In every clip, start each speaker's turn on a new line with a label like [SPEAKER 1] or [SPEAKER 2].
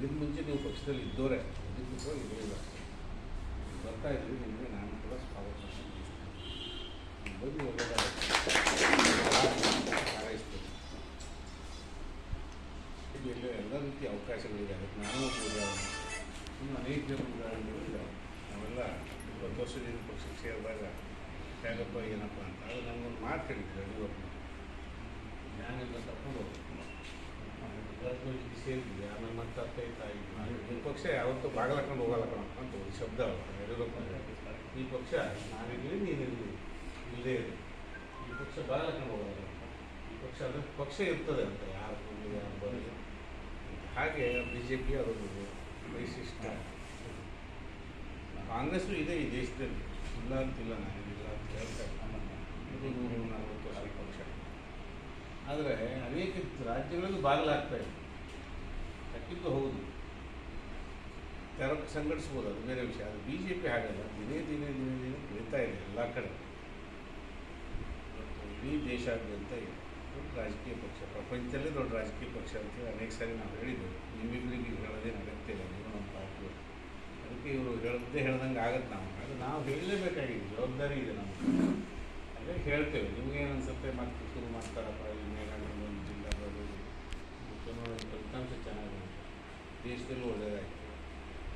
[SPEAKER 1] ಇದಕ್ಕೆ ಮುಂಚೆ ನೀವು ಪಕ್ಷದಲ್ಲಿ ಇದಕ್ಕೆ ಇದೇ ಇರಲಿಲ್ಲ. ಬರ್ತಾ ಇದ್ವಿ ನಿಮಗೆ ನಾನು ಕೂಡ ಸ್ವಾಗತ ಬಗ್ಗೆ ಎಲ್ಲ ರೀತಿಯ ಅವಕಾಶಗಳಿದೆ. ಅದಕ್ಕೆ ನಾನು ಉದಾಹರಣೆ ಇನ್ನು ಅನೇಕ ಜನ ಉದಾಹರಣೆಗಳು ಇದ್ದಾವೆ ನಾವೆಲ್ಲ ಇಪ್ಪತ್ತು ವರ್ಷದಿಂದ ಪಕ್ಷಕ್ಕೆ ಸೇರಿದಾಗ, ಹೇಗಪ್ಪ, ಏನಪ್ಪ ಅಂತ. ಅದು ನನಗೊಂದು ಮಾತು ಹೇಳಿದ್ರು ಯಡಿಯೂರಪ್ಪ ನಾನೆಲ್ಲ ತಗೊಂಡು ಹೋಗ್ತೀನಿ ಸೇರಿದ್ವಿ ಆಮೇಲೆ ಮತ್ತೆ ಆಯ್ತಾ ಈ ಪಕ್ಷ ಯಾವತ್ತೂ ಬಾಗಲಕೊಂಡು ಹೋಗಲ್ಲ ಕಣಪ್ಪ ಅಂತ ಒಂದು ಶಬ್ದ ಈ ಪಕ್ಷ ನಾನಿರಲಿ ನೀನಿರಲಿ ಇಲ್ಲದೆ ಇರಲಿ ಈ ಪಕ್ಷ ಬಾಗಲಕೊಂಡು ಹೋಗಲ್ಲ ಈ ಪಕ್ಷ ಅಂದರೆ ಪಕ್ಷ ಇರ್ತದೆ ಅಂತ ಯಾರು ಬಂದು ಯಾರು ಬರಲಿ ಹಾಗೆ ಬಿ ಜೆ ಪಿ ಅದೊಂದು ವೈಶಿಷ್ಟ್ಯ ಕಾಂಗ್ರೆಸ್ಸು ಇದೆ ಈ ದೇಶದಲ್ಲಿ ಇಲ್ಲ ಅಂತಿಲ್ಲ ನಾನಿಲ್ಲ ಅಂತ ಹೇಳ್ತಾ ಇಲ್ಲ. ಇದು ನಲವತ್ತು ವರ್ಷ ಪಕ್ಷ ಆದರೆ ಅನೇಕ ರಾಜ್ಯಗಳಲ್ಲೂ ಬಾಗಿಲಾಗ್ತಾ ಇದೆ. ಕಟ್ಟಿದ್ದು ಹೌದು. ತೆರ ಸಂಘಟಿಸ್ಬೋದು ಅದು ಬೇರೆ ವಿಷಯ. ಅದು ಬಿ ಜೆ ಪಿ ಹಾಗಲ್ಲ, ದಿನೇ ದಿನೇ ದಿನೇ ದಿನೇ ಬೆಳೀತಾ ಇದೆ ಎಲ್ಲ ಕಡೆ. ಇಡೀ ದೇಶಾದ್ಯಂತ ಇದೆ. ದೊಡ್ಡ ರಾಜಕೀಯ ಪಕ್ಷ, ಪ್ರಪಂಚದಲ್ಲೇ ದೊಡ್ಡ ರಾಜಕೀಯ ಪಕ್ಷ ಅಂತೇಳಿ ಅನೇಕ ಸಾರಿ ನಾವು ಹೇಳಿದ್ದೇವೆ. ನಿಮ್ಮಿಬ್ಬರಿಗೆ ಹೇಳೋದೇನು ಅಗತ್ಯ ಇಲ್ಲ, ನೀವು ನಮ್ಮ ಪಾರ್ಟಿ. ಅದಕ್ಕೆ ಇವರು ಹೇಳದೇ ಹೇಳ್ದಂಗೆ ಆಗತ್ತೆ ನಾವು. ಅದು ನಾವು ಹೇಳಲೇಬೇಕಾಗಿದೆ, ಜವಾಬ್ದಾರಿ ಇದೆ ನಮಗೆ ಅದೇ ಹೇಳ್ತೇವೆ ನಿಮಗೇನು ಅನ್ಸುತ್ತೆ ಮತ್ತೆ ಶುರು ಮಾಡ್ತಾರಪ್ಪ ಈ ಮೇಘಾಲಯ ಒಂದು ಜಿಲ್ಲಾ ಬರೋದು ಚುನಾವಣೆ ಫಲಿತಾಂಶ ಚೆನ್ನಾಗಿ ದೇಶದಲ್ಲೂ ಒಳ್ಳೆಯದಾಯಿತು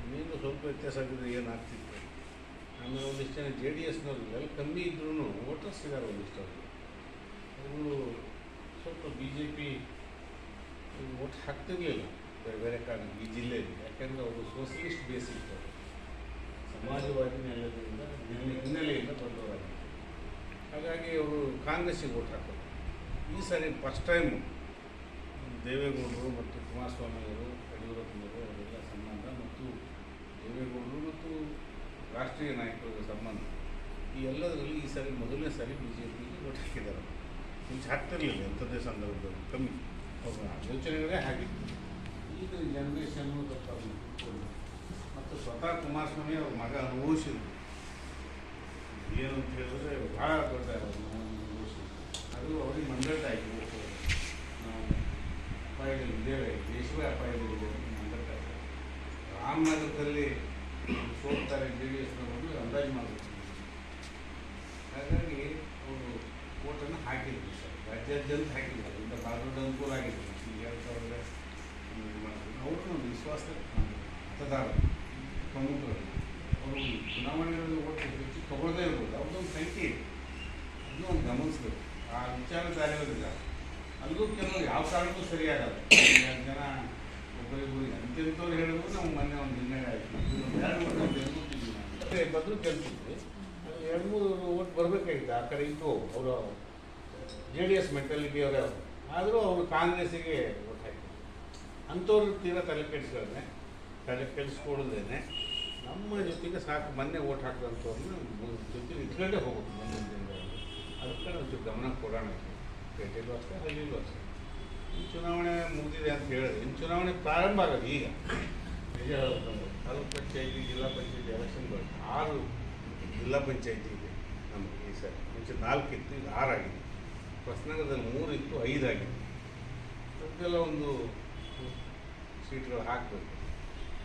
[SPEAKER 1] ಇನ್ನೇನು ಸ್ವಲ್ಪ ವ್ಯತ್ಯಾಸ ಆಗಿದ್ರೆ ಏನಾಗ್ತಿತ್ತು ಆಮೇಲೆ ಒಂದಿಷ್ಟು ಜನ ಜೆ ಡಿ ಎಸ್ನವ್ರು ಎಲ್ಲ ಕಮ್ಮಿ ಇದ್ರೂ ವೋಟರ್ಸ್ ಇದ್ದಾರೆ ಒಂದಿಷ್ಟು ಅವರು. ಅವರು ಸ್ವಲ್ಪ ಬಿ ಜೆ ಪಿ ಓಟ್ ಹಾಕ್ತಿರ್ಲಿಲ್ಲ. ಬೇರೆ ಬೇರೆ ಕಾರಣ ಈ ಜಿಲ್ಲೆಯಲ್ಲಿ. ಯಾಕೆಂದರೆ ಅವರು ಸೋಷಲಿಸ್ಟ್ ಬೇಸ್ ಇತ್ತು. ಸಮಾಜವಾದಿ ಹಿನ್ನೆ- ಹಿನ್ನೆಲೆಯಿಂದ ಬಂದವರಾಗಿತ್ತು ಹಾಗಾಗಿ ಅವರು ಕಾಂಗ್ರೆಸ್ಸಿಗೆ ಓಟ್ ಹಾಕೋದು. ಈ ಸಾರಿ ಫಸ್ಟ್ ಟೈಮು ದೇವೇಗೌಡರು ಮತ್ತು ಕುಮಾರಸ್ವಾಮಿಯವರು ಯಡಿಯೂರಪ್ಪನವರು ಅವರೆಲ್ಲ ಸಂಬಂಧ ಮತ್ತು ದೇವೇಗೌಡರು ಮತ್ತು ರಾಷ್ಟ್ರೀಯ ನಾಯಕರ ಸಂಬಂಧ. ಈ ಎಲ್ಲದರಲ್ಲಿ ಈ ಸಾರಿ ಮೊದಲನೇ ಸಾರಿ ಬಿ ಜೆ ಪಿಗೆ ಓಟ್ ಹಾಕಿದ್ದಾರೆ. ಮುಂಚೆ ಹಾಕ್ತಿರಲಿಲ್ಲ ಎಂಥದ್ದೇ ಸಂದರ್ಭದಲ್ಲಿ, ಕಮ್ಮಿ. ಅವರ ಯೋಚನೆಗಳೇ ಹಾಗಿತ್ತು. ಈಗ ಜನ್ರೇಷನ್ನು ಗೊತ್ತಾಗಬೇಕು ಮತ್ತು ಸ್ವತಃ ಕುಮಾರಸ್ವಾಮಿ ಅವ್ರ ಮಗ ಅನುಭವಿಸಿದ್ರು ಏನು ಅಂತ ಹೇಳಿದ್ರೆ ಭಾಳ ದೊಡ್ಡ ಅನುಭವಿಸಿದ್ರು ಅದು ಅವ್ರಿಗೆ ನಾವು ಅಪಾಯದಲ್ಲಿದ್ದೇವೆ ದೇಶವೇ ಅಪಾಯಗಳಿದೆ ಅಂತ ರಾಮನಗರದಲ್ಲಿ ಸೋಲ್ತಾರೆ ಜೆ ಡಿ ಎಸ್ನವರು ಅಂದಾಜು ಮಾಡಬೇಕು. ಹಾಗಾಗಿ ಅವರು ಓಟನ್ನು ಹಾಕಿದ್ರು ಸರ್. ರಾಜ್ಯಾದ್ಯಂತ ಹಾಕಿದ್ದಾರೆ ಇಂಥ ಭಾಳ ದೊಡ್ಡ ಅನುಕೂಲ ಆಗಿದೆ. ಎರಡು ಸಾವಿರದ ಅವ್ರನ್ನ ಒಂದು ವಿಶ್ವಾಸ ಮತದಾರರು ಪ್ರಮುಖರು, ಅವರು ಚುನಾವಣೆಗಳಲ್ಲಿ ಓಟ್ ಹೆಚ್ಚು ತಗೊಳ್ಳದೇ ಇರ್ಬೋದು. ಅವ್ರದ್ದೊಂದು ಸಂಖ್ಯೆ ಇದೆ. ಅದನ್ನು ಒಂದು ಗಮನಿಸ್ಬೇಕು. ಆ ವಿಚಾರ ವಿಚಾರಧಾರೆಗಳಿದ್ದಾರೆ ಅಲ್ಲೂ ಕೆಲವರು ಯಾವ ಕಾರಣಕ್ಕೂ ಸರಿಯಾಗಲ್ಲ. ಜನ ಒಬ್ಬರಿಬ್ಬರಿಗೆ ಅಂತ್ಯಂತವ್ರು ಹೇಳಿದ್ರು ನಾವು ಮೊನ್ನೆ ಒಂದು ನಿರ್ಣಯ ಆಯಿತು. ಎರಡು ಗೆಲ್ತಿದ್ವಿ ಎರಡು ಮೂರು ಓಟ್ ಬರಬೇಕಾಗಿತ್ತು ಆ ಕಡೆ ಇದ್ದು ಅವರು, ಜೆ ಡಿ ಎಸ್ ಮೆಂಟಾಲಿಟಿಯವರೇ ಅವರು ಆದರೂ ಅವರು ಕಾಂಗ್ರೆಸ್ಸಿಗೆ ಓಟ್ ಹಾಕಿದ್ರು. ಅಂಥವ್ರು ತೀರಾ ತಲೆ ಕೆಡಿಸ್ಕೊಳ್ದೆ ತಲೆ ಕೆಡಿಸ್ಕೊಳ್ದೇನೆ ನಮ್ಮ ಜೊತೆಗೆ ಸಾಕು, ಮೊನ್ನೆ ಓಟ್ ಹಾಕಿದಂಥವ್ರನ್ನ ಜೊತೆಗೆ ಇಟ್ಕೊಂಡೇ ಹೋಗುತ್ತೆ ಮುಂದಿನ ದಿನಗಳಲ್ಲಿ. ಅದಕ್ಕೆ ಗಮನ ಕೊಡೋಣ ಪೇಟೆಗೂ ಅಷ್ಟೇ ಹಳ್ಳಿಗೂ ಅಷ್ಟೇ ಈ ಚುನಾವಣೆ ಮುಗಿದಿದೆ ಅಂತ ಹೇಳಿದ್ರೆ, ಇನ್ನು ಚುನಾವಣೆ ಪ್ರಾರಂಭ ಆಗೋದು ಈಗ. ನಿಜ ಹೇಳೋದು ತಾಲೂಕು ಪಂಚಾಯತಿ, ಜಿಲ್ಲಾ ಪಂಚಾಯತಿ ಎಲೆಕ್ಷನ್ಗಳು ಆರು ಜಿಲ್ಲಾ ಪಂಚಾಯತಿ ಇದೆ ನಮಗೆ ಈ ಸರಿ. ಮುಂಚೆ ನಾಲ್ಕು ಇತ್ತು, ಈಗ ಆರಾಗಿದೆ ಹೊಸನಗರದಲ್ಲಿ ಮೂರು ಇತ್ತು ಐದಾಗಿದೆ ಅದಕ್ಕೆಲ್ಲ ಒಂದು ಸೀಟ್ಗಳು ಹಾಕಬೇಕು.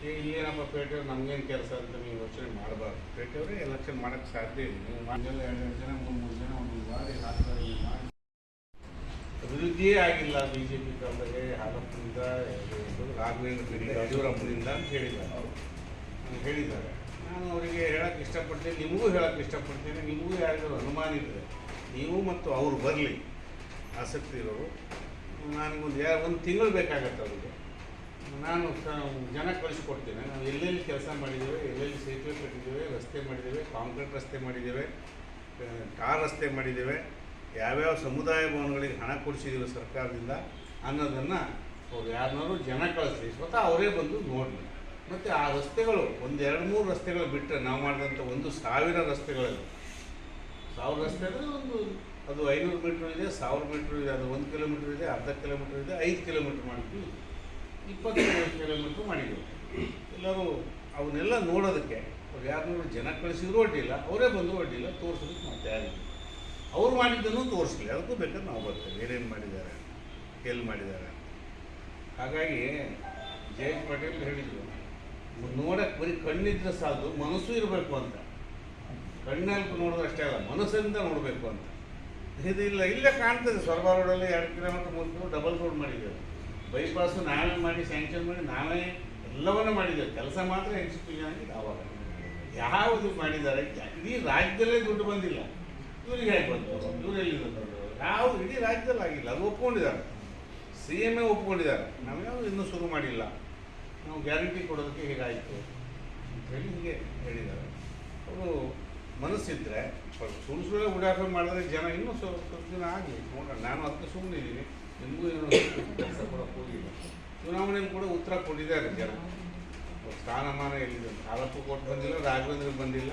[SPEAKER 1] ಈಗ ಇಲ್ಲೇನಪ್ಪ ಪೇಟೆಯವ್ರು ನಮಗೇನು ಕೆಲಸ ಅಂತ ನೀವು ಯೋಚನೆ ಮಾಡಬಾರ್ದು. ಪೇಟೆಯವರೇ ಎಲೆಕ್ಷನ್ ಮಾಡೋಕ್ಕೆ ಸಾಧ್ಯ ಇಲ್ಲ. ನೀವು ಮಂಜಲ್ಲ ಎರಡು ಎರಡು ಜನ, ಮೂರು ಮೂರು ಜನ, ಒಂದು ಬಾರಿ ಹಾಕಿದ್ರೆ ಮಾಡಿ. ಅಭಿವೃದ್ಧಿಯೇ ಆಗಿಲ್ಲ ಬಿ ಜೆ ಪಿ ಕಾಲದಲ್ಲಿ ಹಾಲಪ್ಪನಿಂದ ರಾಘವೇಂದ್ರದಿಂದ ಯಡಿಯೂರಪ್ಪನಿಂದ ಅಂತ ಹೇಳಿದ್ದಾರೆ. ಅವರು ಹೇಳಿದ್ದಾರೆ. ನಾನು ಅವರಿಗೆ ಹೇಳಕ್ಕೆ ಇಷ್ಟಪಡ್ತೀನಿ, ನಿಮಗೂ ಹೇಳಕ್ಕೆ ಇಷ್ಟಪಡ್ತೀನಿ, ನಿಮಗೂ ಯಾರಿಗಾದ್ರು ಅನುಮಾನ ಇದ್ದರೆ ನೀವು ಮತ್ತು ಅವರು ಬರಲಿ, ಆಸಕ್ತಿ ಇರೋರು. ನನಗೊಂದು ಯಾ, ಒಂದು ತಿಂಗಳು ಬೇಕಾಗತ್ತೆ ಅವರಿಗೆ. ನಾನು ಜನ ಕಳಿಸ್ಕೊಡ್ತೇನೆ. ನಾವು ಎಲ್ಲೆಲ್ಲಿ ಕೆಲಸ ಮಾಡಿದ್ದೇವೆ, ಎಲ್ಲೆಲ್ಲಿ ಸೇತುವೆ ಕಟ್ಟಿದ್ದೇವೆ, ರಸ್ತೆ ಮಾಡಿದ್ದೇವೆ, ಕಾಂಕ್ರೀಟ್ ರಸ್ತೆ ಮಾಡಿದ್ದೇವೆ ಟಾರ್ ರಸ್ತೆ ಮಾಡಿದ್ದೇವೆ. ಯಾವ್ಯಾವ ಸಮುದಾಯ ಭವನಗಳಿಗೆ ಹಣ ಕೊಡಿಸಿದ್ದೀವಿ ಸರ್ಕಾರದಿಂದ ಅನ್ನೋದನ್ನು ಅವ್ರು ಯಾರನ್ನಾರು ಜನ ಕಳಿಸ್ರಿ. ಸ್ವತಃ ಅವರೇ ಬಂದು ನೋಡಲಿ. ಮತ್ತು ಆ ರಸ್ತೆಗಳು ಒಂದು ಎರಡು ಮೂರು ರಸ್ತೆಗಳು ಬಿಟ್ಟರೆ ನಾವು ಮಾಡಿದಂಥ ಒಂದು ಸಾವಿರ ರಸ್ತೆಗಳಲ್ಲಿ. ಸಾವಿರ ರಸ್ತೆ ಅಂದರೆ ಒಂದು, ಅದು ಐನೂರು ಮೀಟ್ರ್ ಇದೆ, ಸಾವಿರ ಮೀಟ್ರ್ ಇದೆ, ಅದು ಒಂದು ಕಿಲೋಮೀಟ್ರ್ ಇದೆ, ಅರ್ಧ ಕಿಲೋಮೀಟ್ರ್ ಇದೆ, ಐದು ಕಿಲೋಮೀಟ್ರ್ ಮಾಡಿದ್ವಿ. ಇಪ್ಪತ್ತೈದು ಕಿಲೋಮೀಟ್ರ್ ಮಾಡಿದ್ವಿ. ಎಲ್ಲರೂ ಅವನ್ನೆಲ್ಲ ನೋಡೋದಕ್ಕೆ, ಅವ್ರು ಯಾರನ್ನೂ ಜನ ಕಳಿಸಿದ್ರು ಅಡ್ಡಿಲ್ಲ ಅವರೇ ಬಂದರೂ ಅಡ್ಡಿಲ್ಲ ತೋರಿಸೋದಕ್ಕೆ ನಾವು ತಯಾರಿದ್ದೀವಿ. ಅವ್ರು ಮಾಡಿದ್ದನ್ನು ತೋರಿಸ್ಲಿ ಅದಕ್ಕೂ ಬೇಕಾದ್ರೆ ನಾವು ಬರ್ತೇವೆ. ಏನೇನು ಮಾಡಿದ್ದಾರೆ, ಎಲ್ಲಿ ಮಾಡಿದ್ದಾರೆ ಹಾಗಾಗಿ ಜಯಂತ್ ಪಟೇಲ್ ಹೇಳಿದ್ರು ನೋಡಕ್ಕೆ ಬರೀ ಕಣ್ಣಿದ್ರೆ ಸಾಲದು ಮನಸ್ಸು ಇರಬೇಕು ಅಂತ. ಕಣ್ಣಲ್ಲಿ ನೋಡಿದ್ರೆ ಅಷ್ಟೇ ಅಲ್ಲ, ಮನಸ್ಸಿಂದ ನೋಡಬೇಕು ಅಂತ. ಇದು ಇಲ್ಲ ಕಾಣ್ತದೆ. ಸ್ವರ್ಗ ರೋಡಲ್ಲಿ ಎರಡು ಕಿಲೋಮೀಟರ್ ಮೂರು ಡಬಲ್ ರೋಡ್ ಮಾಡಿದ್ದೇವೆ ಬೈಪಾಸು ನಾವೇ ಮಾಡಿ, ಸ್ಯಾಂಕ್ಷನ್ ಮಾಡಿ ನಾವೇ ಎಲ್ಲವನ್ನೂ ಮಾಡಿದ್ದೇವೆ ಕೆಲಸ ಮಾತ್ರ ಎಕ್ಸಿಕ್ಯೂಷನ್ ಆಗಿದೆ ಆವಾಗ ಯಾವುದು ಮಾಡಿದ್ದಾರೆ ಇಡೀ ರಾಜ್ಯದಲ್ಲೇ ದುಡ್ಡು ಬಂದಿಲ್ಲ. ಇವರಿಗೆ ಹೇಗೆ ಬಂತು ಇವ್ರು ಎಲ್ಲಿಂದ ತಂದ್ರು? ಯಾವ ಇಡೀ ರಾಜ್ಯದಲ್ಲಿ ಆಗಿಲ್ಲ, ಅದು ಒಪ್ಕೊಂಡಿದ್ದಾರೆ. ಸಿ ಎಂ ಎ ಒಪ್ಕೊಂಡಿದ್ದಾರೆ. ನಾವು ಯಾವ ಇನ್ನೂ ಶುರು ಮಾಡಿಲ್ಲ. ನಾವು ಗ್ಯಾರಂಟಿ ಕೊಡೋದಕ್ಕೆ ಹೇಗಾಯಿತು ಅಂತ ಹೇಳಿ ಹೀಗೆ ಹೇಳಿದ್ದಾರೆ. ಅವರು ಮನಸ್ಸಿದ್ರೆ ಸುಳ್ಳು ಸುಳ್ಳು ಉಡಾಫೆ ಮಾಡಿದ್ರೆ ಜನ ಇನ್ನೂ ಸ್ವಲ್ಪ ಸ್ವಲ್ಪ ದಿನ ಆಗಲಿ. ನೋಡೋಣ, ನಾನು ಅದಕ್ಕೆ ಸುಮ್ಮನೆ ಇದ್ದೀನಿ ನಿಮಗೂ ಏನೋ ಕೆಲಸ ಕೊಡೋಕೆ ಹೋಗಿಲ್ಲ. ಚುನಾವಣೆಯಲ್ಲಿ ಕೂಡ ಉತ್ತರ ಕೊಟ್ಟಿದ್ದಾರೆ ಜನ ಸ್ಥಾನಮಾನ ಎಲ್ಲಿದೆ ಆರೋಪ ಕೊಟ್ಟು ಬಂದಿಲ್ಲ, ರಾಘವೇಂದ್ರ ಬಂದಿಲ್ಲ.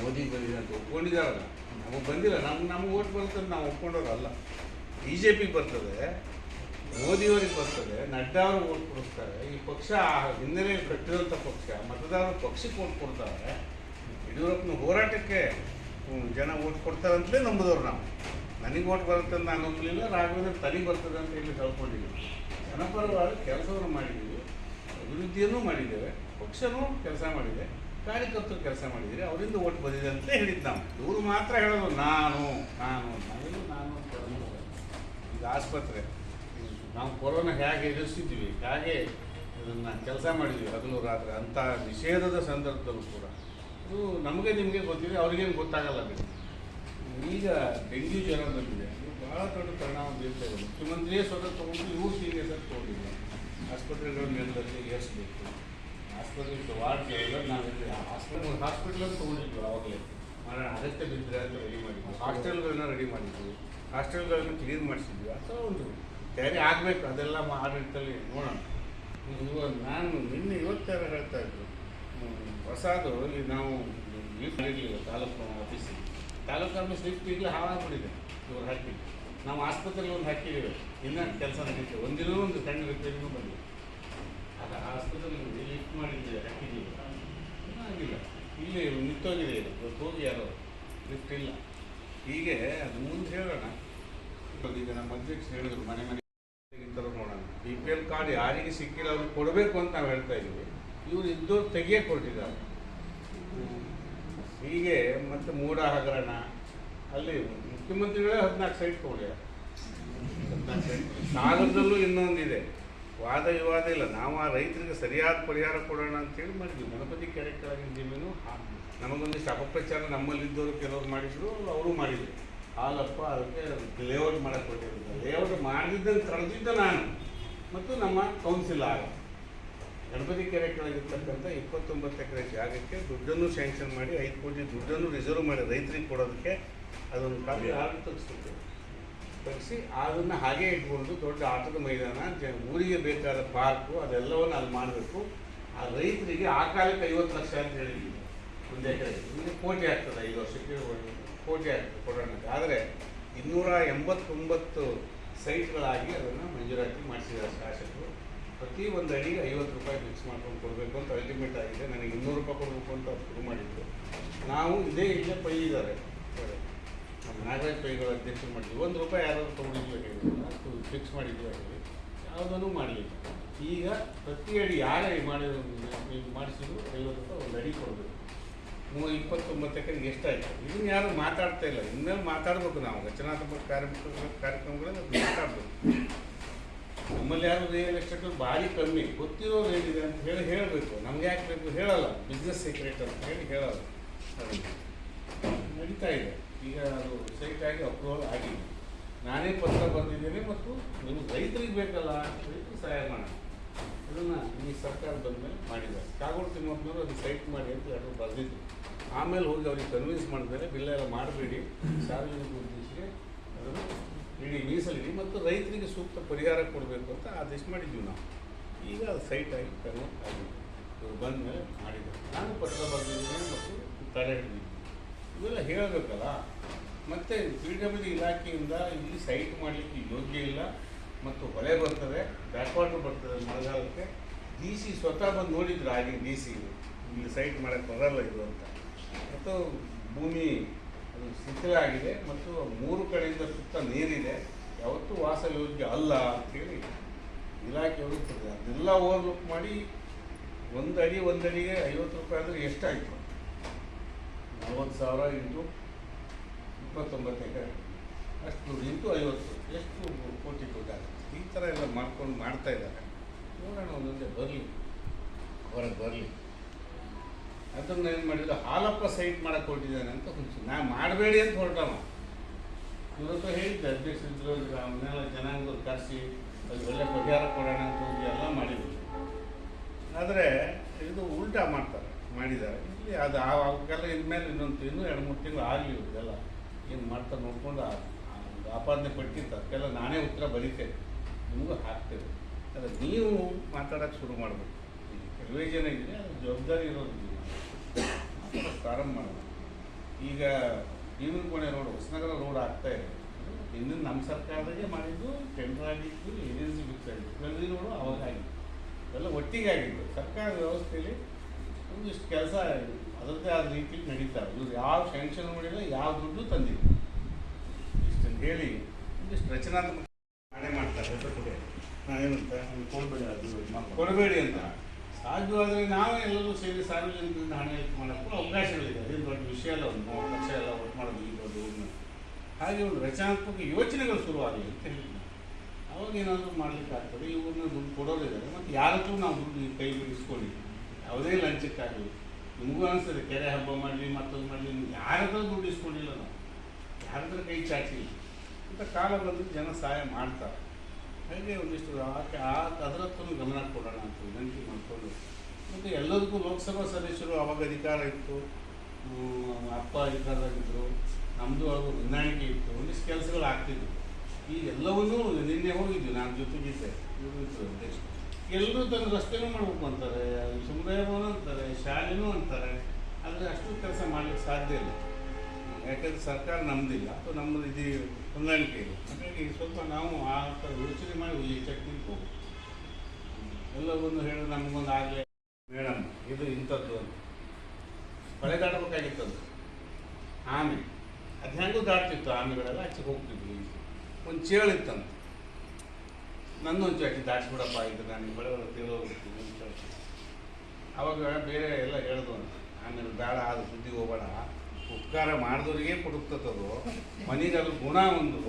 [SPEAKER 1] ಮೋದಿ ಬಂದಿದೆ ಅಂತ ಒಪ್ಕೊಂಡಿದ್ದಾರಲ್ಲ? ನಮಗೆ ಬಂದಿಲ್ಲ. ನಮ್ಗೆ ನಮ್ಗೆ ಓಟ್ ಬರ್ತದೆ, ನಾವು ಒಪ್ಕೊಂಡವ್ರಲ್ಲ ಬಿ ಜೆ ಪಿ ಬರ್ತದೆ, ಮೋದಿಯವರಿಗೆ ಬರ್ತದೆ, ನಡ್ಡಾ ಅವರು ಓಟ್ ಕೊಡಿಸ್ತಾರೆ. ಈ ಪಕ್ಷ ಹಿನ್ನೆಲೆ ಕಟ್ಟಿರೋಂಥ ಪಕ್ಷ, ಮತದಾರರು ಪಕ್ಷಕ್ಕೆ ಓಟ್ ಕೊಡ್ತಾರೆ. ಯಡಿಯೂರಪ್ಪನ ಹೋರಾಟಕ್ಕೆ ಜನ ಓಟ್ ಕೊಡ್ತಾರೆ ಅಂತಲೇ ನಂಬಿದವ್ರು ನಾವು. ನನಗೆ ಓಟ್ ಬರುತ್ತೆ ಅಂತ ನಾನು ನಂಬಲಿಲ್ಲ, ರಾಘವೇಂದ್ರ ತಲೆ ಬರ್ತದೆ ಅಂತ ಹೇಳಿ ತಿಳ್ಕೊಂಡಿದ್ದೀವಿ ಜನಪರವಾದ ಕೆಲಸವನ್ನು ಮಾಡಿದ್ದೀವಿ ಅಭಿವೃದ್ಧಿಯನ್ನು ಮಾಡಿದ್ದೇವೆ, ಪಕ್ಷನೂ ಕೆಲಸ ಮಾಡಿದೆ. ಕಾರ್ಯಕರ್ತರು ಕೆಲಸ ಮಾಡಿದರೆ ಅವರಿಂದ ಓಟ್ ಬಂದಿದೆ ಅಂತ ಹೇಳಿದ್ದು ನಾವು. ಇವರು ಮಾತ್ರ ಹೇಳೋದು ನಾನು ನಾನು ನಾನು ನಾನು ಈಗ ಆಸ್ಪತ್ರೆ, ನಾವು ಕೊರೋನಾ ಹೇಗೆ ಎದುರಿಸಿದ್ವಿ ಹೇಗೆ ಇದನ್ನು ಕೆಲಸ ಮಾಡಿದ್ವಿ ಹಗಲು ರಾತ್ರಿ ಅಂಥ ನಿಷೇಧದ ಸಂದರ್ಭದಲ್ಲೂ ಕೂಡ, ಇದು ನಮಗೆ ನಿಮಗೆ ಗೊತ್ತಿದೆ, ಅವ್ರಿಗೇನು ಗೊತ್ತಾಗಲ್ಲ ಈಗ ಡೆಂಗ್ಯೂ ಜ್ವರ ಬಂದಿದೆ ಬಹಳ ದೊಡ್ಡ ಪರಿಣಾಮ ಇದೆ. ಮುಖ್ಯಮಂತ್ರಿಯೇ ಸ್ವತಃ ತೊಗೊಂಡು ಇವರು ಸೀರಿಯಸ್ ಆಗಿ ತೊಗೊಂಡಿಲ್ಲ ಆಸ್ಪತ್ರೆಗಳ ಮೇಲ್ದರ್ಜೆ ಏರಿಸಬೇಕು. ಆಸ್ಪತ್ರೆ ವಾರ್ಡ್ಗಳೆಲ್ಲ ನಾವಿಲ್ಲಿ ಹಾಸ್ಪಿಟಲ್ ಹಾಸ್ಪಿಟ್ಲಲ್ಲಿ ತೊಗೊಂಡಿದ್ವಿ ಆವಾಗಲೇ ಮಾಡೋಣ ಅಗತ್ಯ ಬಿದ್ದರೆ ಅಂತ ರೆಡಿ ಮಾಡಿದ್ವಿ. ಹಾಸ್ಟೆಲ್ಗಳನ್ನ ರೆಡಿ ಮಾಡಿದ್ವಿ. ಹಾಸ್ಟೆಲ್ಗಳನ್ನ ಕ್ಲೀನ್ ಮಾಡಿಸಿದ್ವಿ. ಥರ ಒಂದು ತಯಾರಿ ಆಗಬೇಕು, ಅದೆಲ್ಲ ಆಡಳಿತದಲ್ಲಿ ನೋಡೋಣ. ನಾನು ನಿನ್ನೆ ಇವತ್ತಾರ ಹೇಳ್ತಾ ಇದ್ದರು ಹೊಸದು, ಇಲ್ಲಿ ನಾವು ಲಿಫ್ಟ್ ಇರಲಿಲ್ಲ ತಾಲೂಕು ಆಫೀಸಿಗೆ ತಾಲೂಕು ಆಫೀಸ್ ಲಿಫ್ಟ್ ಈಗಲೇ ಹಾಳಾಗ್ಬಿಟ್ಟಿದೆ, ಇವ್ರು ಹಾಕಿ ನಾವು ಆಸ್ಪತ್ರೆಗೆ ಒಂದು ಹಾಕಿದ್ದೇವೆ. ಇನ್ನೂ ಕೆಲಸ ನಡೀತೇವೆ ಒಂದಿನೂ ಒಂದು ಸಣ್ಣ ರಿಪೇರಿನೂ ಬಂದಿದೆ ಆಗ ಆಸ್ಪತ್ರೆಗೆ ಲಿಫ್ಟ್ ಮಾಡಿದ್ದೆ ಹಾಕಿದ್ದೀವಿ ಆಗಿಲ್ಲ ಇಲ್ಲಿ ನಿಂತೋಗಿದೆ ಇದು ಇವತ್ತು ಹೋಗಿ ಯಾರೋ. ಲಿಫ್ಟ್ ಇಲ್ಲ. ಹೀಗೆ ಅದು ಮುಂದೆ ಹೇಳೋಣ. ಈಗ ನಮ್ಮ ಅಧ್ಯಕ್ಷರು ಹೇಳಿದ್ರು, ಮನೆ ಮನೆ ನೋಡೋಣ. ಬಿ ಪಿ ಎಲ್ ಕಾರ್ಡ್ ಯಾರಿಗೆ ಸಿಕ್ಕಿಲ್ಲ ಅವ್ರಿಗೆ ಕೊಡಬೇಕು ಅಂತ ನಾವು ಹೇಳ್ತಾ ಇದ್ದೀವಿ. ಇವರು ಇದ್ದು ತೆಗಿಯಕ್ಕೆ ಕೊಟ್ಟಿದ್ದಾರೆ ಹೀಗೆ ಮತ್ತೆ ಮೂಡ ಹಗರಣ ಅಲ್ಲಿ ಮುಖ್ಯಮಂತ್ರಿಗಳೇ ಹದಿನಾಲ್ಕು ಸೈಟ್ ಕೊಡಿ ಹದಿನಾಲ್ಕು ಸೈಟ್. ಸಾಗರದಲ್ಲೂ ಇನ್ನೊಂದಿದೆ. ವಾದ ವಿವಾದ ಇಲ್ಲ. ನಾವು ಆ ರೈತರಿಗೆ ಸರಿಯಾದ ಪರಿಹಾರ ಕೊಡೋಣ ಅಂತೇಳಿ ಮಾಡಿದ್ವಿ. ಗಣಪತಿ ಕೆರೆ ಕೆಳಗಿನ ಜಮೀನು ನಮಗೊಂದಿಷ್ಟು ಅಪಪ್ರಚಾರ ನಮ್ಮಲ್ಲಿದ್ದವರು ಕೆಲವರು ಮಾಡಿದ್ರು, ಅವರು ಮಾಡಿದ್ರು. ಹಾಲಪ್ಪ ಅದಕ್ಕೆ ಲೇಔಟ್ ಮಾಡಕ್ಕೆ ಕೊಟ್ಟಿರೋದು ಲೇಔಟ್ ಮಾಡಿದ್ದನ್ನು ಕರೆದಿದ್ದ ನಾನು. ಮತ್ತು ನಮ್ಮ ಕೌನ್ಸಿಲ್ ಆಗ. ಗಣಪತಿ ಕೆರೆ ಕೆಳಗಿರ್ತಕ್ಕಂಥ ಇಪ್ಪತ್ತೊಂಬತ್ತು ಎಕರೆ ಜಾಗಕ್ಕೆ ದುಡ್ಡನ್ನು ಸ್ಯಾಂಕ್ಷನ್ ಮಾಡಿ, ಐದು ಕೋಟಿ ದುಡ್ಡನ್ನು ರಿಸರ್ವ್ ಮಾಡಿ ರೈತರಿಗೆ ಕೊಡೋದಕ್ಕೆ ಅದೊಂದು ಕಾಪಿ ಆರ್ಡರ್ ತೆಗೆಸಿ ಅದನ್ನು ಹಾಗೆ ಇಟ್ಕೊಂಡು ದೊಡ್ಡ ಆಟದ ಮೈದಾನ ಊರಿಗೆ ಬೇಕಾದ ಪಾರ್ಕು ಅದೆಲ್ಲವನ್ನು ಅಲ್ಲಿ ಮಾಡಬೇಕು. ಆ ರೈತರಿಗೆ ಆ ಕಾಲಕ್ಕೆ ಐವತ್ತು ಲಕ್ಷ ಅಂತ ಹೇಳಿದ್ವಿ. ಒಂದು ಎಕರೆ. ಕೋಟಿ ಆಗ್ತದೆ, ಐದು ವರ್ಷಕ್ಕೆ ಕೋಟಿ ಆಗ್ತದೆ ಕೊಡೋಣ ಆದರೆ ಇನ್ನೂರ ಎಂಬತ್ತೊಂಬತ್ತು ಸೈಟ್ಗಳಾಗಿ ಅದನ್ನು ಮಂಜೂರಾತಿ ಮಾಡಿಸಿದ್ದಾರೆ ಶಾಸಕರು. ಪ್ರತಿ ಒಂದು ಅಡಿಗೆ ಐವತ್ತು ರೂಪಾಯಿ ಫಿಕ್ಸ್ ಮಾಡ್ಕೊಂಡು ಕೊಡಬೇಕು ಅಂತ ಅಲ್ಟಿಮೇಟ್ ಆಗಿದೆ. ನನಗೆ ಇನ್ನೂರು ರೂಪಾಯಿ ಕೊಡಬೇಕು ಅಂತ ಶುರು ಮಾಡಿದ್ದು ನಾವು ಇದೇ ಇಲ್ಲೇ ಪೈ ಇದ್ದಾರೆ ನಾಗರಾಜ್ ಪೈಗಳು ಅಧ್ಯಕ್ಷರು ಮಾಡಿದ್ವಿ. ಒಂದು ರೂಪಾಯಿ ಯಾರಾದರೂ ತೊಗೊಂಡಿದ್ವಿ ಹೇಳಿದ್ರು. ಫಿಕ್ಸ್ ಮಾಡಿದ್ವಿ ಹೇಳಿ ಯಾವುದನ್ನು ಮಾಡಲಿಲ್ಲ. ಈಗ ಪ್ರತಿ ಅಡಿ ಯಾರೇ ಮಾಡಿದ್ರು ಮಾಡಿಸಿದ್ರು ಐವತ್ತು ರೂಪಾಯಿ ಒಂದು ಅಡಿ ಕೊಡಬೇಕು. ಮೂರು ಇಪ್ಪತ್ತೊಂಬತ್ತು ಎಕರೆ ಎಷ್ಟಾಯ್ತು? ಇದನ್ನ ಯಾರು ಮಾತಾಡ್ತಾ ಇಲ್ಲ. ಇನ್ಮೇಲೆ ಮಾತಾಡಬೇಕು ನಾವು. ರಚನಾತ್ಮಕ ಕಾರ್ಯಕ್ರಮ ಕಾರ್ಯಕ್ರಮಗಳನ್ನು ಮಾತಾಡಬೇಕು. ನಮ್ಮಲ್ಲಿ ಯಾರು ರಿಯಲ್ ಎಸ್ಟೇಟ್ ಭಾರಿ ಕಮ್ಮಿ. ಗೊತ್ತಿರೋರು ಏನಿದೆ ಅಂತ ಹೇಳಿ ಹೇಳಬೇಕು. ನಮ್ಗೆ ಯಾಕೆ ಬೇಕು? ಹೇಳಲ್ಲ. ಬಿಸ್ನೆಸ್ ಸೀಕ್ರೆಟ್ ಅಂತ ಹೇಳಿ ಹೇಳಲ್ಲ. ಅದು ನಡೀತಾ ಇದೆ. ಈಗ ಅದು ಸೈಟ್ ಆಗಿ ಅಪ್ರೂವಲ್ ಆಗಿದೆ. ನಾನೇ ಪತ್ರ ಬರೆದಿದ್ದೀನಿ ಮತ್ತು ನೀವು ರೈತರಿಗೆ ಬೇಕಲ್ಲ ರೈತರಿಗೆ ಸಹಾಯ ಮಾಡೋಣ. ಇದನ್ನು ಈ ಸರ್ಕಾರ ಬಂದ ಮೇಲೆ ಮಾಡಿದ್ದಾರೆ. ಕಾಗೋಡು ತಿಮ್ಮಪ್ಪನವರು ಅದು ಸೈಟ್ ಮಾಡಿ ಅಂತ ಯಾರು ಬರೆದಿದ್ರು. ಆಮೇಲೆ ಹೋಗಿ ಅವ್ರಿಗೆ ಕನ್ವಿನ್ಸ್ ಮಾಡಿದ್ಮೇಲೆ ಬಿಲ್ಲ ಎಲ್ಲ ಮಾಡಬೇಡಿ. ಸಾರ್ವಜನಿಕ ಉದ್ದೇಶಕ್ಕೆ ಅದನ್ನು ಇಡೀ ಮೀಸಲಿಡಿ ಮತ್ತು ರೈತರಿಗೆ ಸೂಕ್ತ ಪರಿಹಾರ ಕೊಡಬೇಕು ಅಂತ ಆದೇಶ ಮಾಡಿದ್ವಿ ನಾವು. ಈಗ ಅದು ಸೈಟ್ ಆಗಿ ಕನ್ವರ್ಟ್ ಆಗಿದೆ. ಇವರು ಬಂದ ಮೇಲೆ ಮಾಡಿದ್ದಾರೆ. ನಾನು ಪತ್ರ ಬರೆದಿದ್ದೀನಿ ಮತ್ತು ತಡೆ ಹಿಡಿದಿದ್ದೀನಿ. ಇವೆಲ್ಲ ಹೇಳಬೇಕಲ್ಲ? ಮತ್ತು ಪಿ ಡಬ್ಲ್ಯೂ ಇಲಾಖೆಯಿಂದ ಇಲ್ಲಿ ಸೈಟ್ ಮಾಡಲಿಕ್ಕೆ ಯೋಗ್ಯ ಇಲ್ಲ. ಮತ್ತು ಹೊಳೆ ಬರ್ತದೆ ಬ್ಯಾಕ್ ವಾಟರ್ ಬರ್ತದೆ ಮಳೆಗಾಲಕ್ಕೆ ಡಿ ಸಿ ಸ್ವತಃ ಬಂದು ನೋಡಿದ್ರು ಆಗಿನ ಡಿ ಸಿ ಇಲ್ಲಿ ಸೈಟ್ ಮಾಡೋಕ್ಕೆ ಬರಲ್ಲ ಇದು ಅಂತ. ಮತ್ತು ಭೂಮಿ ಅದು ಶಿಥಿಲ ಆಗಿದೆ. ಮತ್ತು ಮೂರು ಕಡೆಯಿಂದ ಸುತ್ತ ನೀರಿದೆ. ಯಾವತ್ತೂ ವಾಸ ಯೋಗ್ಯ ಅಲ್ಲ ಅಂತೇಳಿ ಇಲಾಖೆಯವರು ಕೊಡ್ತಾರೆ ಓವರ್ ಓವರ್ಲುಕ್ ಮಾಡಿ ಒಂದು ಅಡಿ, ಒಂದು ಅಡಿಗೆ ಐವತ್ತು ರೂಪಾಯಿ ಅಂದರೆ ಎಷ್ಟಾಯಿತು? ನಲ್ವತ್ತು ಸಾವಿರ ಇಂಟು ಇಪ್ಪತ್ತೊಂಬತ್ತು ಎಕರೆ. ಅಷ್ಟು ಇಂಟು ಐವತ್ತು, ಎಷ್ಟು ಕೋಟಿ ದುಡ್ಡು ಈ ಥರ ಎಲ್ಲ ಮಾಡ್ಕೊಂಡು ಮಾಡ್ತಾ ಇದ್ದಾರೆ. ನೋಡೋಣ ಒಂದೊಂದೇ ಬರಲಿ. ಹೊರಗೆ ಬರಲಿ. ಅದನ್ನು ಏನು ಮಾಡಿದ್ರು? ಹಾಲಪ್ಪ ಸೈಟ್ ಮಾಡಕ್ಕೆ ಹೊರಟಿದ್ದಾನೆ ಅಂತ ಹುಚ್ಚು. ನಾ ಮಾಡಬೇಡಿ ಅಂತ ಹೊರಟವ. ಇವತ್ತು ಹೇಳಿದ್ದೆ ಅಧ್ಯಕ್ಷರಿದ್ರು ಅವನ್ನೆಲ್ಲ ಜನಾಂಗದವ್ರು ಕರೆಸಿ ಅದಕ್ಕೆ ಒಳ್ಳೆ ಪರಿಹಾರ ಕೊಡೋಣ ಅಂತ ಹೋಗಿ ಎಲ್ಲ ಮಾಡಿದ್ರು. ಆದರೆ ಇದು ಉಲ್ಟಾ ಮಾಡ್ತಾರೆ, ಮಾಡಿದ್ದಾರೆ. ಇಲ್ಲಿ ಅದು ಆವಾಗೆಲ್ಲ ಇನ್ಮೇಲೆ ಇನ್ನೊಂದು ಇನ್ನೂ ಎರಡು ಮೂರು ತಿಂಗಳು ಆಗಲಿ ಇದೆಲ್ಲ ಏನು ಮಾಡ್ತಾ ನೋಡ್ಕೊಂಡು ಆಪಾದನೆ ಪಟ್ಟಿತ್ತು ಅದಕ್ಕೆಲ್ಲ ನಾನೇ ಉತ್ತರ ಬರೀತೇನೆ ನಿಮಗೂ ಹಾಕ್ತೇವೆ. ಆದರೆ ನೀವು ಮಾತಾಡೋಕ್ಕೆ ಶುರು ಮಾಡಬೇಕು. ಕೆಲವೇ ಜನ ಇದೆ ಅದು ಜವಾಬ್ದಾರಿ ಇರೋದು ಪ್ರಾರಂಭ ಮಾಡಬೇಕು. ಈಗ ಭೀಮನ ಕೋಣೆ ರೋಡ್, ಹೊಸನಗರ ರೋಡ್ ಆಗ್ತಾ ಇದೆ. ಹಿಂದಿನ ನಮ್ಮ ಸರ್ಕಾರದಾಗೆ ಮಾಡಿದ್ದು ಟೆಂಡರ್ ಆಗಿತ್ತು, ಏಜೆನ್ಸಿ ಬಿಡ್ತಾ ಬೆಳದಿ ರೋಡು ಅವಾಗ ಆಗಿತ್ತು. ಎಲ್ಲ ಒಟ್ಟಿಗೆ ಆಗಿದ್ದು ಸರ್ಕಾರದ ವ್ಯವಸ್ಥೆಯಲ್ಲಿ ಒಂದಿಷ್ಟು ಕೆಲಸ ಅದರದ್ದೇ ಆದ ರೀತಿ ನಡೀತಾರೆ. ಇವರು ಯಾವ ಸ್ಯಾಂಕ್ಷನ್ ಮಾಡಿಲ್ಲ ಯಾವ ದುಡ್ಡು ತಂದಿಲ್ಲ. ಇಷ್ಟನ್ನು ಹೇಳಿ ಒಂದಿಷ್ಟು ರಚನಾತ್ಮಕ ನಾನೇ ಮಾಡ್ತಾರೆ. ನಾನೇನಂತ
[SPEAKER 2] ಕೊಡಬೇಡಿ ಅದು.
[SPEAKER 1] ಕೊಡಬೇಡಿ ಅಂತ. ಸಾಧ್ಯವಾದರೆ ನಾವೇ ಎಲ್ಲರೂ ಸೇರಿ ಸಾರ್ವಜನಿಕರಿಂದ ಹಣ ಹೆಚ್ಚು ಮಾಡೋಕ್ಕೂ ಅವಕಾಶಗಳಿದೆ. ಅದೇನು ದೊಡ್ಡ ವಿಷಯ ಅಲ್ಲ ಒಂದು ಮೂವತ್ತು ಲಕ್ಷ ಎಲ್ಲ ಒಟ್ಟು ಮಾಡೋದು ಈ ಊರಿನ. ಹಾಗೆ ಒಂದು ರಚನಾತ್ಮಕ ಯೋಚನೆಗಳು ಶುರುವಾಗಲಿ ಅಂತ ಹೇಳಿದ್ದೆ ಅವಾಗ ಏನಾದರೂ ಮಾಡ್ಲಿಕ್ಕೆ ಆಗ್ತದೆ ಇವ್ರನ್ನ ದುಡ್ಡು ಕೊಡೋದಿದ್ದಾರೆ ಮತ್ತು ಯಾರಕ್ಕೂ ನಾವು ದುಡ್ಡು ಕೈ ಇಸ್ಕೊಳ್ಳಿ ಯಾವುದೇ ಲಂಚಕ್ಕಾಗಲಿ ನಿಮಗೂ ಅನಿಸ್ತದೆ ಕೆರೆ ಹಬ್ಬ ಮಾಡಲಿ, ಮತ್ತೊಂದು ಮಾಡಲಿ ಯಾರತ್ರ ದುಡ್ಡು ಇಸ್ಕೊಂಡಿಲ್ಲ ನಾವು. ಯಾರತ್ರ ಕೈ ಚಾಚಿಲ್ಲ ಅಂತ ಕಾಲ ಬಂದು ಜನ ಸಹಾಯ ಮಾಡ್ತಾರೆ. ಹಾಗೆ ಒಂದಿಷ್ಟು ಆಕೆ ಆ ಅದರತ್ತೂ ಗಮನ ಕೊಡೋಣ ಅಂತ ವಿನಂತಿ ಮಾಡಿಕೊಂಡು. ಮತ್ತು ಎಲ್ಲದಕ್ಕೂ ಲೋಕಸಭಾ ಸದಸ್ಯರು ಅವಾಗ ಅಧಿಕಾರ ಇತ್ತು. ಅಪ್ಪ ಅಧಿಕಾರದಾಗಿದ್ದರು ನಮ್ಮದು ಅದು ಹೊಂದಾಣಿಕೆ ಇತ್ತು. ಒಂದಿಷ್ಟು ಕೆಲಸಗಳು ಆಗ್ತಿದ್ವು. ಈ ಎಲ್ಲವನ್ನೂ ನಿನ್ನೆ ಹೋಗಿದ್ವಿ. ನಾನು ಜೊತೆಗಿದ್ದೆ. ಇವರು ಅಧ್ಯಕ್ಷ ಎಲ್ಲರೂ ತನ್ನ ರಸ್ತೆನೂ ಮಾಡ್ಬೇಕು ಅಂತಾರೆ ಸಮುದಾಯ ಅಂತಾರೆ, ಶಾಲೆನೂ ಅಂತಾರೆ, ಆದರೆ ಅಷ್ಟು ಕೆಲಸ ಮಾಡಲಿಕ್ಕೆ ಸಾಧ್ಯ ಇಲ್ಲ. ಯಾಕಂದರೆ ಸರ್ಕಾರ ನಮ್ಮದಿಲ್ಲ ಅಥವಾ ನಮ್ಮದು ಇದು ಹೊಂದಾಣಿಕೆ ಇಲ್ಲ ಹಾಗಾಗಿ ಸ್ವಲ್ಪ ನಾವು ಆ ಥರ ಯೋಚನೆ ಮಾಡಿ ಈ ಚಟ್ನಿಗೆ ಎಲ್ಲ ಬಂದು ಹೇಳಿದ್ರೆ ನಮಗೊಂದು ಆಗಲೇ. ಮೇಡಮ್, ಇದು ಇಂಥದ್ದು ಅಂತ. ಹೊಳೆ ದಾಟಬೇಕಾಗಿತ್ತದು ಆಮೆ. ಅದು ಹೆಂಗೂ ದಾಟ್ತಿತ್ತು, ಆಮೆಗಳೆಲ್ಲ ಆಚೆಗೆ ಹೋಗ್ತಿದ್ವಿ. ಒಂದು ಚೇಳಿತ್ತಂತ. ನನ್ನೊಂದು ಚಾಟಿ ದಾಟಿಸ್ಬಿಡಪ್ಪ ಇದು ನಾನು ಹೊಳೆ ತಿಳಿದೋಗ್ಬಿಡ್ತೀನಿ ಅಂತ ಹೇಳ್ತೀನಿ. ಅವಾಗ ಬೇರೆ ಎಲ್ಲ ಹೇಳ್ದು ಅಂತ. ಆಮೇಲೆ ಬೇಡ, ಅದು ಸುದ್ದಿ ಹೋಗಬೇಡ. ಉಪಕಾರ ಮಾಡಿದವ್ರಿಗೆ ಕೊಡುತ್ತದು ಅದು ಗುಣ ಒಂದು.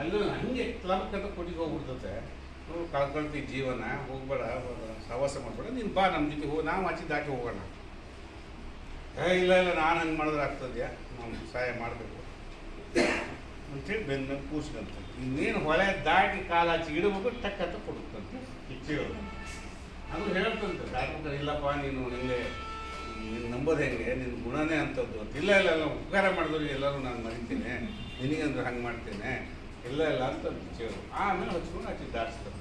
[SPEAKER 1] ಅಲ್ಲಿ ಹಂಗೆ ಕ್ಲಬ್ ಅಂತ ಕೊಟ್ಟಿಗೆ ಹೋಗ್ಬಿಡ್ತತೆ. ನೋಡು ಕಳ್ಕೊಳ್ತಿ ಜೀವನ, ಹೋಗ್ಬೇಡ ಸಹವಾಸ ಮಾಡ್ಬೇಡ. ನೀನು ಬಾ ನಮ್ಮ ಜೊತೆ ಹೋಗಿ, ನಾವು ಆಚೆ ದಾಟಿ ಹೋಗೋಣ. ಏ, ಇಲ್ಲ ಇಲ್ಲ, ನಾನು ಹಂಗೆ ಮಾಡಿದ್ರೆ ಆಗ್ತದ್ಯಾ? ನಾವು ಸಹಾಯ ಮಾಡಬೇಕು. ಅಂತೇಳಿ ಬೆನ್ನ ಮೇಲೆ ಕೂರ್ಸ್ಕೊಂತ ಇನ್ನೇನು ಹೊಳೆ ದಾಟಿ ಕಾಲಾಚಿ ಇಡಬೇಕು, ಟಕ್ ಅಂತ ಕೊಡುತ್ತಂತೆ ಇಚ್ಛೆಗಳು ಅದು ಹೇಳ್ತಂತೆ, ಡಾಕ್ಟರ್, ಇಲ್ಲಪ್ಪ, ನೀನು ನಿಮಗೆ ನೀನು ನಂಬೋದು ಹೆಂಗೆ? ನಿನ್ನ ಗುಣನೇ ಅಂಥದ್ದು ಅಂತ. ಇಲ್ಲ ಇಲ್ಲ ಇಲ್ಲ, ಉಪಕಾರ ಮಾಡಿದ್ರು ಎಲ್ಲರೂ ನಾನು ಮರಿತೀನಿ ನಿನಗಂದ್ರೆ ಹಂಗೆ ಮಾಡ್ತೇನೆ, ಇಲ್ಲ ಇಲ್ಲ ಅಂತ ಹೇಳೋದು ಆಮೇಲೆ ಹಚ್ಕೊಂಡು ಆಚೆ ದಾಟಿಸ್ತಾರೆ.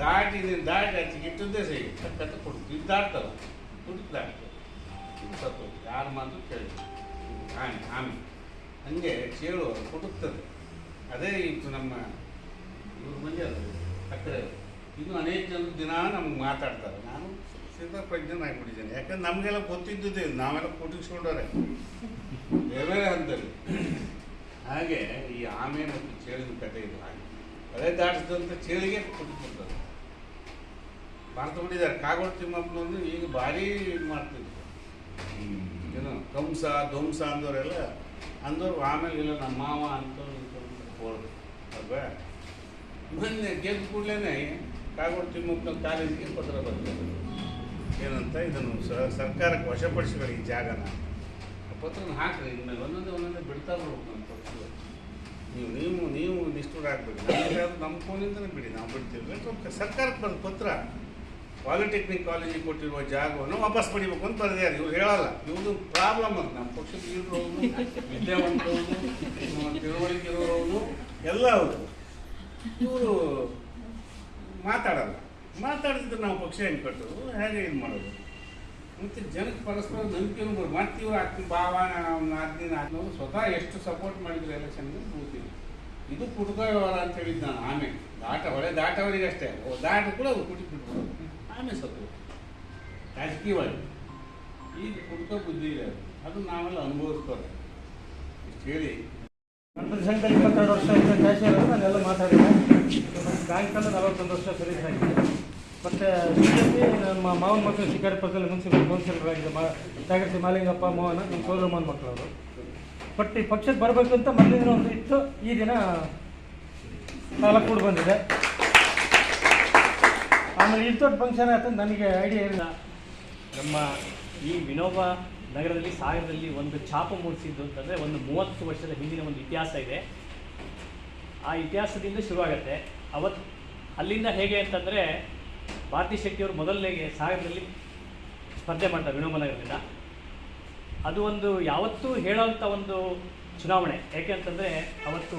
[SPEAKER 1] ದಾಟಿ ನೀನು ದಾಟಿ ಆಚೆಗೆ ಇಟ್ಟದ್ದೇ ಸಹಿ ಟಕ್ ಅಂತ ಇದು ದಾಟ್ತಲ್ಲ, ದುಡ್ಡು ದಾಟ್ತದೆ. ಇದು ಸತ್ತು ಯಾರು ಮಾತು ಕೇಳಿ ಆಮೇಲೆ ಆಮೆ. ಹಂಗೆ ಚೇಳು ಕೊಡುತ್ತದೆ. ಅದೇ ಇತ್ತು ನಮ್ಮ ಇವ್ರ ಮಂದಿ ಅದು ಅಕ್ಕರೆ ಇನ್ನು ಅನೇಕ ಜನ ದಿನ ನಮ್ಗೆ ಮಾತಾಡ್ತಾರೆ. ನಾನು ಸಿದ್ಧ ಪ್ರಜ್ಞನಾಗ್ಬಿಟ್ಟಿದ್ದೇನೆ ಯಾಕಂದ್ರೆ ನಮಗೆಲ್ಲ ಗೊತ್ತಿದ್ದುದೇ. ನಾವೆಲ್ಲ ಕೊಟ್ಟಿಸ್ಕೊಂಡವ್ರೆ ಬೇರೆ ಬೇರೆ ಹಂತದಲ್ಲಿ. ಹಾಗೆ ಈ ಆಮೆ ಮತ್ತು ಚೇಳಿನ ಕಥೆ ಇದು ಹಾಗೆ. ಅದೇ ದಾಟಿಸಿದಂಥ ಚೇಳಿಗೆ ಕೊಟ್ಟಿರ್ತದೆ ಭಾರತ ಬಿಟ್ಟಿದ್ದಾರೆ ಕಾಗೋಡು ತಿಮ್ಮಪ್ಪನನ್ನು ಈಗ ಭಾರಿ ಇದು ಮಾಡ್ತಿದ್ರು ಏನು ಕಂಸ ಧ್ವಂಸ ಅಂದವರೆಲ್ಲ ಅಂದವ್ರು ಆಮೇಲೆ ಇಲ್ಲ, ನಮ್ಮ ಮಾವ ಇಂಥವ್ರು ಹೋದ್ರು. ಅಲ್ವಾ? ಮೊನ್ನೆ ಗೆದ್ದ ಕೂಡಲೇ ಕಾಗೋಡು ತಿಮ್ಮಕ್ಕ ಕಾಲೇಜಿಗೆ ಪತ್ರ ಬರ್ತದೆ. ಏನಂತ ಇದನ್ನು ಸರ್ಕಾರಕ್ಕೆ ವಶಪಡಿಸಿಕೊಳ್ಳಿ ಈ ಜಾಗನ. ಪತ್ರನ ಹಾಕ್ರಿ, ಇನ್ಮೇಲೆ ಒಂದೊಂದೇ ಒಂದೊಂದೇ ಬಿಡ್ತಾ ಬರ್ಬೇಕು ನಮ್ಮ ಪತ್ರ ನೀವು ನೀವು ನೀವು ನಿಷ್ಠೂರ ಹಾಕ್ಬೇಕು ನಮ್ಮ ಫೋನಿಂದನೇ ಬಿಡಿ, ನಾವು ಬಿಡ್ತೀವಿ. ಸರ್ಕಾರಕ್ಕೆ ಬಂದ ಪತ್ರ. ಪಾಲಿಟೆಕ್ನಿಕ್ ಕಾಲೇಜಿಗೆ ಕೊಟ್ಟಿರುವ ಜಾಗವನ್ನು ವಾಪಸ್ ಪಡಿಬೇಕು ಅಂತ ಬರೆದಿದ್ದಾರೆ ಇವ್ರು ಹೇಳಲ್ಲ. ಇವ್ರದ್ದು ಪ್ರಾಬ್ಲಮ್ ಅಂತ ನಮ್ಮ ಪಕ್ಷದ ಇರೋರು ವಿದ್ಯಾವಂತರು ತಿಳುವಳಿಕೆ ಎಲ್ಲ ಅವರು ಇವರು ಮಾತಾಡಲ್ಲ. ಮಾತಾಡ್ತಿದ್ರೆ ನಾವು ಪಕ್ಷ ಹೆಂಗೆ ಕಟ್ಟೋದು? ಹೇಗೆ ಇದು ಮಾಡೋದು? ಮತ್ತು ಜನಕ್ಕೆ ಪರಸ್ಪರ ನಂಬಿಕೆ ಮತ್ತೆ ಇವ್ರು ಆಗ್ತೀನಿ ಭಾವ ನಾಲ್ಕು ಹಾಕಿನವರು ಸ್ವತಃ ಎಷ್ಟು ಸಪೋರ್ಟ್ ಮಾಡಿದ್ರು ಎಲೆಕ್ಷನ್ಗೆ ಕೂತೀವಿ ಇದು ಕುಟುಕ ವ್ಯವಹಾರ ಅಂತ ಹೇಳಿದ್ದು ನಾನು ಆಮೇಲೆ. ದಾಟ ಹೊಳೆ ದಾಟವರಿಗೆ ಅಷ್ಟೇ ಓ, ದಾಟ ಕೂಡ ಅವ್ರು ಕುಟಿ ಬಿಟ್ಬಿಡೋದು ಆಮೇಲೆ ಸತ್ತು ರಾಜಕೀಯವಾಗಿ. ಈಗ ಕುಡಿತ ಬುದ್ಧಿ ಇದೆ. ಅದು. ನಾವೆಲ್ಲ ಅನುಭವಿಸ್ತಾರೆ ಇಷ್ಟು ಹೇಳಿ.
[SPEAKER 2] ಇಪ್ಪತ್ತೆರಡು ವರ್ಷ ಆಯಿತು. ಕ್ಯಾಶ್ ಇರೋದು ನಾನೆಲ್ಲ ಮಾತಾಡಿದೆ.
[SPEAKER 3] ಬ್ಯಾಂಕಲ್ಲಿ ನಲವತ್ತೊಂದು ವರ್ಷ ಸರ್ವಿಸ್ ಆಗಿದೆ ಮತ್ತು ಬಿ ಜೆ ಪಿ ನಮ್ಮ ಮಾವನ ಮಕ್ಕಳು ಶಿಕಾರಿ ಪಕ್ಕದಲ್ಲಿ ಮುನ್ಸಿಪಲ್ ಕೌನ್ಸಿಲರ್ ಆಗಿದೆ. ಮಾ ತ್ಯಾಗರ್ಸಿ ಮಾಲಿಂಗಪ್ಪ ಮೋಹನ, ನಮ್ಮ ಸೋದರ ಮೋಹನ್ ಮಕ್ಕಳು ಅವರು ಬಟ್ ಈ ಪಕ್ಷಕ್ಕೆ ಬರಬೇಕು ಅಂತ ಮೊದಲಿನ ಒಂದು ಇತ್ತು. ಈ ದಿನ ಕಾಲ ಕೂಡ ಬಂದಿದೆ. ಆಮೇಲೆ ಇಷ್ಟು ದೊಡ್ಡ ಫಂಕ್ಷನ್ ಆಯ್ತು ನನಗೆ ಐಡಿಯಾ ಇಲ್ಲ
[SPEAKER 4] ನಮ್ಮ ಈ ವಿನೋಬ ನಗರದಲ್ಲಿ ಸಾಗರದಲ್ಲಿ ಒಂದು ಛಾಪ ಮೂಡಿಸಿದ್ದು ಅಂತಂದರೆ ಒಂದು ಮೂವತ್ತು ವರ್ಷದ ಹಿಂದಿನ ಒಂದು ಇತಿಹಾಸ ಇದೆ. ಆ ಇತಿಹಾಸದಿಂದ ಶುರುವಾಗತ್ತೆ. ಅವತ್ತು ಅಲ್ಲಿಂದ ಹೇಗೆ ಅಂತಂದರೆ ಭಾರತಿ ಶೆಟ್ಟಿಯವರು ಮೊದಲನೇ ಸಾಗರದಲ್ಲಿ ಸ್ಪರ್ಧೆ ಮಾಡ್ತಾರೆ ವಿನೋಬ ನಗರದಿಂದ. ಅದು ಒಂದು ಯಾವತ್ತೂ ಹೇಳೋವಂಥ ಒಂದು ಚುನಾವಣೆ. ಯಾಕೆ ಅಂತಂದರೆ ಅವತ್ತು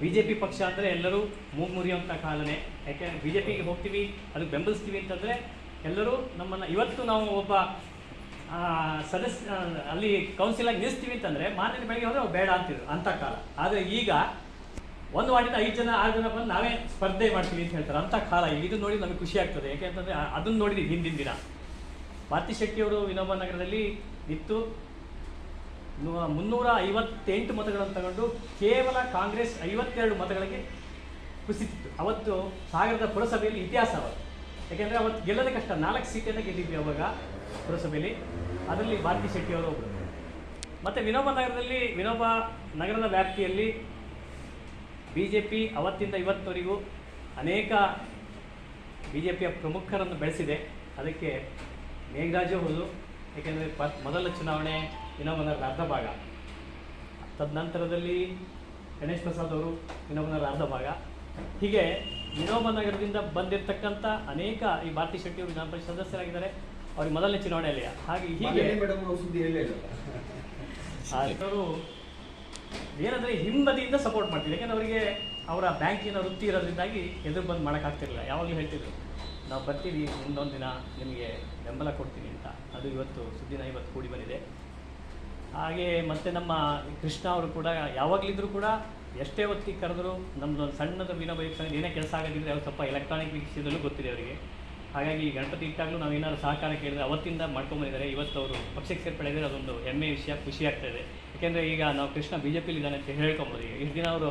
[SPEAKER 4] ಬಿ ಜೆ ಪಿ ಪಕ್ಷ ಅಂದರೆ ಎಲ್ಲರೂ ಮೂಗು ಮುರಿಯುವಂಥ ಕಾಲನೇ. ಯಾಕೆ? ಬಿ ಜೆ ಪಿಗೆ ಹೋಗ್ತೀವಿ, ಅದಕ್ಕೆ ಬೆಂಬಲಿಸ್ತೀವಿ ಅಂತಂದರೆ ಎಲ್ಲರೂ ನಮ್ಮನ್ನು ಇವತ್ತು ನಾವು ಒಬ್ಬ ಸದಸ್ಯ ಅಲ್ಲಿ ಕೌನ್ಸಿಲಾಗಿ ನಿಲ್ಲಿಸ್ತೀವಿ ಅಂತಂದರೆ ಮಾರನೇ ಬೆಳಗ್ಗೆ ಹೋದರೆ ಬೇಡ ಅಂತಿದ್ರು ಅಂಥ ಕಾಲ. ಆದರೆ ಈಗ ಒಂದು ವಾರ್ಡಿಂದ ಐದು ಜನ, ಆರು ಜನ ಬಂದು ನಾವೇ ಸ್ಪರ್ಧೆ ಮಾಡ್ತೀವಿ ಅಂತ ಹೇಳ್ತಾರೆ ಅಂಥ ಕಾಲ. ಇದು ನೋಡಿ ನಮಗೆ ಖುಷಿ ಆಗ್ತದೆ. ಯಾಕೆ ಅಂತಂದರೆ ಅದನ್ನು ನೋಡಿದ್ವಿ ಹಿಂದಿನ ದಿನ. ಭಾರತಿ ಶೆಟ್ಟಿಯವರು ವಿನೋಬ ನಗರದಲ್ಲಿ ನು- ಮುನ್ನೂರ ಐವತ್ತೆಂಟು ಮತಗಳನ್ನು ತಗೊಂಡು ಕೇವಲ ಕಾಂಗ್ರೆಸ್ ಐವತ್ತೆರಡು ಮತಗಳಿಗೆ ಕುಸಿತಿತ್ತು. ಅವತ್ತು ಸಾಗರದ ಪುರಸಭೆಯಲ್ಲಿ ಇತಿಹಾಸ ಅವರು ಯಾಕೆಂದರೆ ಅವತ್ತು ಗೆಲ್ಲದ ಕಷ್ಟ. ನಾಲ್ಕು ಸೀಟನ್ನು ಗೆದ್ದಿದ್ವಿ ಅವಾಗ ಪುರಸಭೆಯಲ್ಲಿ. ಅದರಲ್ಲಿ ಭಾರತಿ ಶೆಟ್ಟಿಯವರು ಒಬ್ಬರು ಮತ್ತು ವಿನೋಬ ನಗರದಲ್ಲಿ, ವಿನೋಬ ನಗರದ ವ್ಯಾಪ್ತಿಯಲ್ಲಿ ಬಿ ಜೆ ಪಿ ಅವತ್ತಿಂದ ಇವತ್ತವರೆಗೂ ಅನೇಕ ಬಿ ಜೆ ಪಿಯ ಪ್ರಮುಖರನ್ನು ಬೆಳೆಸಿದೆ. ಅದಕ್ಕೆ ಮೇಘರಾಜು ಹೌದು ಯಾಕೆಂದರೆ ಪ, ಮೊದಲ ಚುನಾವಣೆ ವಿನೋಬನಗರದ ಅರ್ಧ ಭಾಗ. ತದನಂತರದಲ್ಲಿ ಗಣೇಶ್ ಪ್ರಸಾದ್ ಅವರು ವಿನೋಬನಗರ ಅರ್ಧ ಭಾಗ. ಹೀಗೆ ವಿನೋಬನಗರದಿಂದ ಬಂದಿರತಕ್ಕಂಥ ಅನೇಕ ಈ ಭಾರತಿ ಶೆಟ್ಟಿ ಅವರು ವಿಧಾನ ಪರಿಷತ್ ಸದಸ್ಯರಾಗಿದ್ದಾರೆ. ಅವ್ರಿಗೆ ಮೊದಲನೇ ಚುನಾವಣೆಯಲ್ಲಿ. ಹಾಗೆ ಹೀಗೆ ಅವರು ಏನಂದರೆ ಹಿಂಬದಿಯಿಂದ ಸಪೋರ್ಟ್ ಮಾಡ್ತಿದ್ರು ಯಾಕಂದ್ರೆ ಅವರಿಗೆ ಅವರ ಬ್ಯಾಂಕಿನ ವೃತ್ತಿ ಇರೋದ್ರಿಂದಾಗಿ ಎದುರು ಬಂದು ಮಾಡೋಕ್ಕಾಗ್ತಿರಲಿಲ್ಲ ಯಾವಾಗಲೂ ಹೇಳ್ತಿದ್ರು ನಾವು ಬರ್ತೀವಿ ಮುಂದೊಂದು ದಿನ ನಿಮಗೆ ಬೆಂಬಲ ಕೊಡ್ತೀನಿ ಅಂತ. ಅದು ಇವತ್ತು ಸುದ್ದಿನ ಇವತ್ತು ಕೂಡಿ ಬಂದಿದೆ. ಹಾಗೆ ಮತ್ತು ನಮ್ಮ ಕೃಷ್ಣ ಅವರು ಕೂಡ ಯಾವಾಗಲಿದ್ದರೂ ಕೂಡ ಎಷ್ಟೇ ಹೊತ್ತಿಗೆ ಕರೆದ್ರು ನಮ್ಮದು ಒಂದು ಸಣ್ಣದ ವಿನೋ ಬೈಕ್ ಸಂಘ ಏನೇ ಕೆಲಸ ಆಗೋದಿದ್ರೆ ಅವ್ರು ಸ್ವಲ್ಪ ಎಲೆಕ್ಟ್ರಾನಿಕ್ ವಿಷಯದಲ್ಲೂ ಗೊತ್ತಿದೆ ಅವರಿಗೆ. ಹಾಗಾಗಿ ಗಣಪತಿ ಇಟ್ಟಾಗಲೂ ನಾವು ಏನಾದ್ರು ಸಹಕಾರ ಕೇಳಿದ್ರೆ ಅವತ್ತಿಂದ ಮಾಡ್ಕೊಂಬಂದಿದ್ದಾರೆ ಇವತ್ತು ಅವರು ಪಕ್ಷಕ್ಕೆ ಸೇರ್ಪಡೆಯಿದ್ದಾರೆ ಅದೊಂದು ಹೆಮ್ಮೆ ವಿಷಯ, ಖುಷಿ ಆಗ್ತಾ ಇದೆ. ಯಾಕೆಂದರೆ ಈಗ ನಾವು ಕೃಷ್ಣ ಬಿ ಜೆ ಪಿಲಿ ಇದ್ದಾನೆ ಅಂತ ಹೇಳ್ಕೊಬೋದು. ಇಷ್ಟು ದಿನ ಅವರು